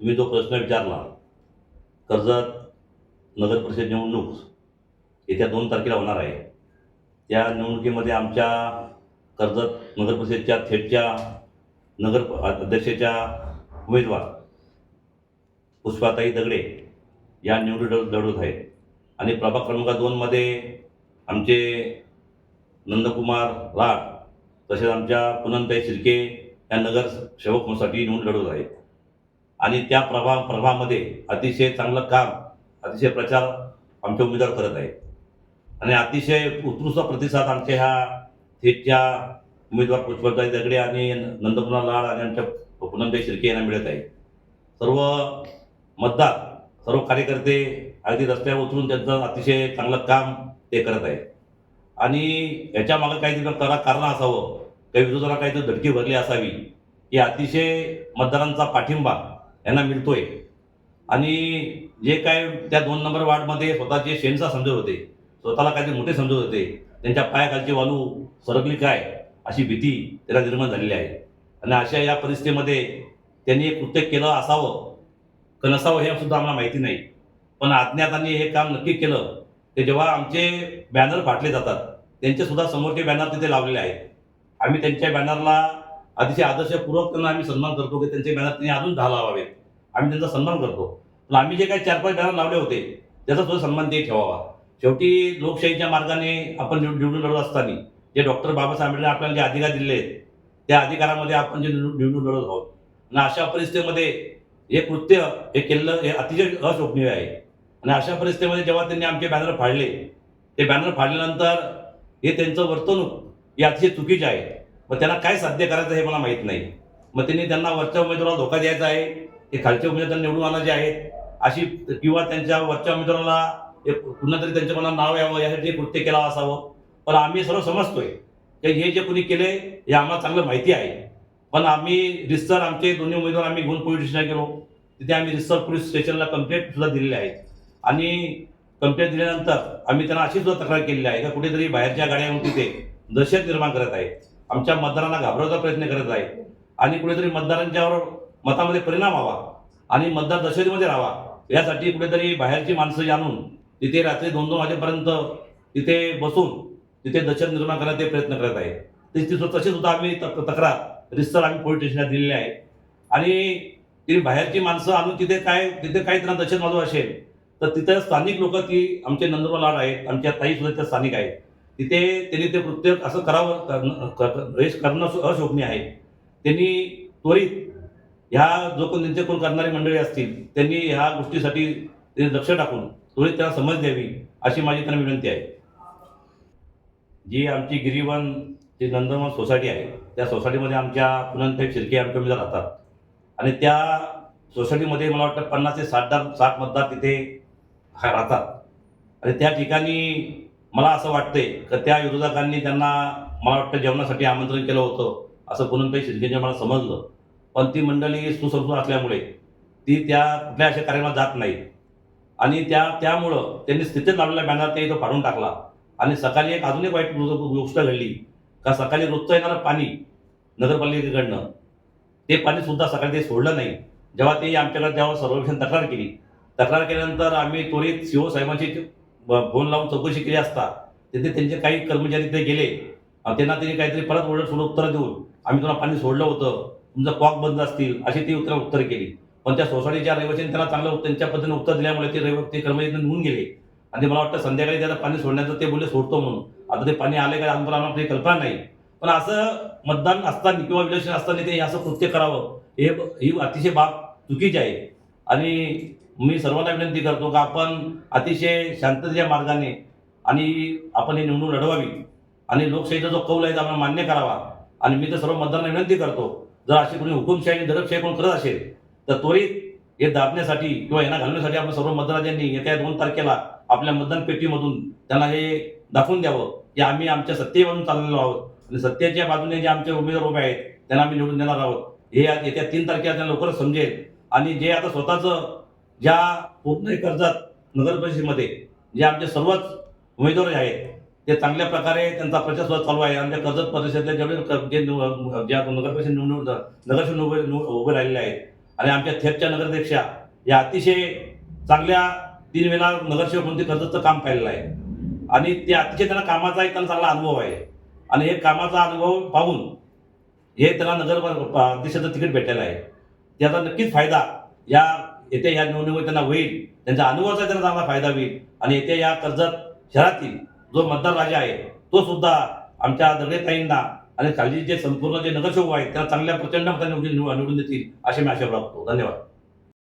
तुम्ही जो प्रश्न विचारला कर्जत नगर परिषद निवडणूक येत्या दोन तारखेला होणार आहे. त्या निवडणुकीमध्ये आमच्या कर्जत नगरपरिषदेच्या थेटच्या नगर अध्यक्षाच्या उमेदवार पुष्पाताई दगडे या निवडून लढवत आहेत. आणि प्रभाग क्रमांक दोनमध्ये आमचे नंदकुमार राठ तसेच आमच्या पुनंताई शिर्के या नगर सेवकसाठी निवडून लढवत आहेत. आणि त्या प्रभा प्रभामध्ये अतिशय चांगलं काम अतिशय प्रचार आमचे उमेदवार करत आहेत. आणि अतिशय उत्कृष्ट प्रतिसाद आमच्या ह्या थेटच्या उमेदवार पुष्पताई दगडे आणि नंदकुमार लाड आणि आमच्या पूनमताई शिर्के यांना मिळत आहे सर्व मतदार सर्व कार्यकर्ते अगदी रस्त्यावर उतरून त्यांचं अतिशय चांगलं काम ते करत आहे आणि याच्या मागं काहीतरी करा कारण असावं. काही विरोधाला काहीतरी धडकी भरली असावी. की अतिशय मतदारांचा पाठिंबा यांना मिळतोय. आणि जे काय त्या दोन नंबर वार्डमध्ये स्वतःचे शेणचा समजत होते. स्वतःला काहीतरी मोठे समजत होते. त्यांच्या पायाखालची वालू सरकली काय अशी भीती त्याला निर्माण झालेली आहे. आणि अशा या परिस्थितीमध्ये त्यांनी एक कृत्य केलं असावं का नसावं हे सुद्धा आम्हाला माहिती नाही. पण अज्ञातांनी हे काम नक्की केलं ते जेव्हा आमचे बॅनर फाटले जातात त्यांचे सुद्धा समोरचे बॅनर तिथे लावलेले आहेत. आम्ही त्यांच्या बॅनरला अतिशय आदर्शपूर्वक त्यांना आम्ही सन्मान करतो की त्यांचे बॅनर त्यांनी अजून दहा लावावेत. आम्ही त्यांचा सन्मान करतो. पण आम्ही जे काही चार पाच बॅनर लावले होते त्याचा सुद्धा सन्मान ते ठेवावा. शेवटी लोकशाहीच्या मार्गाने आपण निवडून लढत असताना जे डॉक्टर बाबासाहेब आंबेडकर आपल्याला जे अधिकार दिले आहेत त्या अधिकारामध्ये आपण जे निवडून निवडून लढत आहोत. आणि अशा परिस्थितीमध्ये हे कृत्य हे केलं हे अतिशय अशोभनीय आहे. आणि अशा परिस्थितीमध्ये जेव्हा त्यांनी आमचे बॅनर फाडले ते बॅनर फाडल्यानंतर हे त्यांचं वर्तणूक हे अतिशय चुकीचे आहे. मग त्यांना काय साध्य करायचं हे मला माहीत नाही. मग त्यांनी त्यांना वरच्या उमेदवाराला धोका द्यायचा आहे ते खालच्या उमेदवार निवडून आणायचे आहेत अशी किंवा त्यांच्या वरच्या उमेदवाराला एक पुन्हा तरी त्यांच्या मनात नाव यावं यासाठी कृत्य केलं असावं. पण आम्ही सर्व समजतोय की हे जे कोणी केले हे आम्हाला चांगलं माहिती आहे. पण आम्ही रिस्तर आमचे दोन्ही उमेदवार आम्ही घेऊन पोलीस स्टेशनला गेलो. तिथे आम्ही रिस्तर पोलीस स्टेशनला कंप्लेंट सुद्धा दिलेली आहे. आणि कंप्लेंट दिल्यानंतर आम्ही त्यांना अशी सुद्धा तक्रार केलेली आहे का कुठेतरी बाहेरच्या गाड्या येऊन तिथे दहशत निर्माण करत आहे आमच्या मतदारांना घाबरवायचा प्रयत्न करत आहे आणि कुठेतरी मतदारांच्यावर मतामध्ये परिणाम व्हावा आणि मतदार दहशतीमध्ये राहावा. यासाठी कुठेतरी बाहेरची माणसं जाणून तिथे रात्री दोन दोन वाजेपर्यंत तिथे बसून तिथे दहशत निर्माण करण्याचे प्रयत्न करत आहे तशी तशी सुद्धा आम्ही तक- तक्रार रिस्तर आम्ही पोलीस स्टेशनला दिलेली आहे. आणि ती बाहेरची माणसं आणून तिथे काय तिथे काही त्यांना दहशत माजू असेल तर तिथे स्थानिक लोक ती आमचे नंदुरबार लाड आहेत आमच्या ताई सुद्धा त्या स्थानिक आहेत. तिथे त्यांनी ते कृत्य असं करावं करणं- करणं अशोभनीय आहे. त्यांनी त्वरित ह्या जो कोण त्यांचे कोण करणारी मंडळी असतील त्यांनी ह्या गोष्टीसाठी लक्ष टाकून त्वरित त्यांना समज द्यावी अशी माझी त्यांना विनंती आहे. जी आमची गिरीवन जी नंदनवन सोसायटी आहे त्या सोसायटीमध्ये आमच्या पुनंत शिर्के आमच्या राहतात. आणि त्या सोसायटीमध्ये मला वाटतं पन्नास ते साठ साठ मतदार तिथे राहतात. आणि त्या ठिकाणी मला असं वाटतंय का त्या विरोधकांनी त्यांना मला वाटतं जेवणासाठी आमंत्रण केलं होतं असं पुनंताई शिर्केच्या मला समजलं. पण ती मंडळी सुसंस्कृत असल्यामुळे ती त्या कुठल्या अशा कार्यक्रमात जात नाही. आणि त्या त्यामुळं त्यांनी स्थितीत लावलेला बॅनर ते इथं फाडून टाकला. आणि सकाळी एक अजून एक वाईट गोष्ट घडली. का सकाळी रोजचं येणारं पाणी नगरपालिकेकडनं ते पाणी सुद्धा सकाळी ते सोडलं नाही. जेव्हा ते आमच्याकडे जेव्हा सर्वेक्षण तक्रार केली तक्रार केल्यानंतर आम्ही त्वरित सीओ साहेबांची फोन लावून चौकशी केली असता तिथे त्यांचे काही कर्मचारी तिथे गेले. त्यांना त्यांनी काहीतरी परत ओरड सोडून उत्तर देऊन आम्ही तुम्हाला पाणी सोडलं होतं तुमचं कॉक बंद असतील अशी ती उत्तर उत्तर केली. पण त्या सोसायटीच्या रहिवाशांनी त्यांना चांगलं उत्तर- त्यांच्या पद्धतीने उत्तर दिल्यामुळे ते रहिवा ते कर्मचारी निघून गेले. आणि मला वाटतं संध्याकाळी त्याला पाणी सोडण्याचं ते बोलले सोडतो म्हणून. आता ते पाणी आले का आम्हाला आम्हाला कल्पना नाही. पण असं मतदान असताना किंवा विलक्षण असताना ते असं कृत्य करावं हे ही अतिशय बाब चुकीची आहे. आणि मी सर्वांना विनंती करतो का आपण अतिशय शांततेच्या मार्गाने आणि आपण हे निवडणूक लढवावी. आणि लोकशाहीचा जो कौल आहे तो आपण मान्य करावा. आणि मी तर सर्व मतदारांना विनंती करतो जर अशी कोणी हुकुमशाही आणि दडपशाही कोण करत असेल तर त्वरित हे दाबण्यासाठी किंवा यांना घालण्यासाठी आपण सर्व मतदारांनी येत्या दोन तारखेला आपल्या मतदान पेटीमधून त्यांना हे दाखवून द्यावं की आम्ही आमच्या सत्तेमधून चाललेलो आहोत. आणि सत्तेच्या बाजूने जे आमचे उमेदवार उभे आहेत त्यांना आम्ही निवडून देणार आहोत. हे आज येत्या तीन तारखेला त्यांना लवकरच समजेल. आणि जे आता स्वतःचं ज्या पूर्ण कर्जात नगर परिषदेमध्ये जे आमचे सर्वच उमेदवार आहेत ते चांगल्या प्रकारे त्यांचा प्रचार सुद्धा चालू आहे. आमच्या कर्जत परिषदेच्या जेवढे जे ज्या नगर परिषद निवडणूक नगरसेवक उभे उभे राहिलेले आहेत आणि आमच्या थेटच्या नगराध्यक्षा या अतिशय चांगल्या तीन वेळा नगरसेवक म्हणून ते कर्जतचं काम पाहिलेलं आहे. आणि ते अतिशय त्यांना कामाचा एक त्यांना चांगला अनुभव आहे. आणि हे कामाचा अनुभव पाहून हे त्यांना नगर अध्यक्षाचं देशाचं तिकीट भेटलेलं आहे. त्याचा नक्कीच फायदा या येत्या या निवडणुकीत त्यांना होईल. त्यांच्या अनुभवाचा त्यांना चांगला फायदा होईल. आणि येत्या या कर्जत शहरातील जो मतदार राजा आहे तो सुद्धा आमच्या दगडेताईंना आणि खाली जे संपूर्ण जे नगरसेवक आहेत त्या चांगल्या प्रचंड मतांनी म्हणजे निवडून देतील अशी मी आशा प्राप्त धन्यवाद.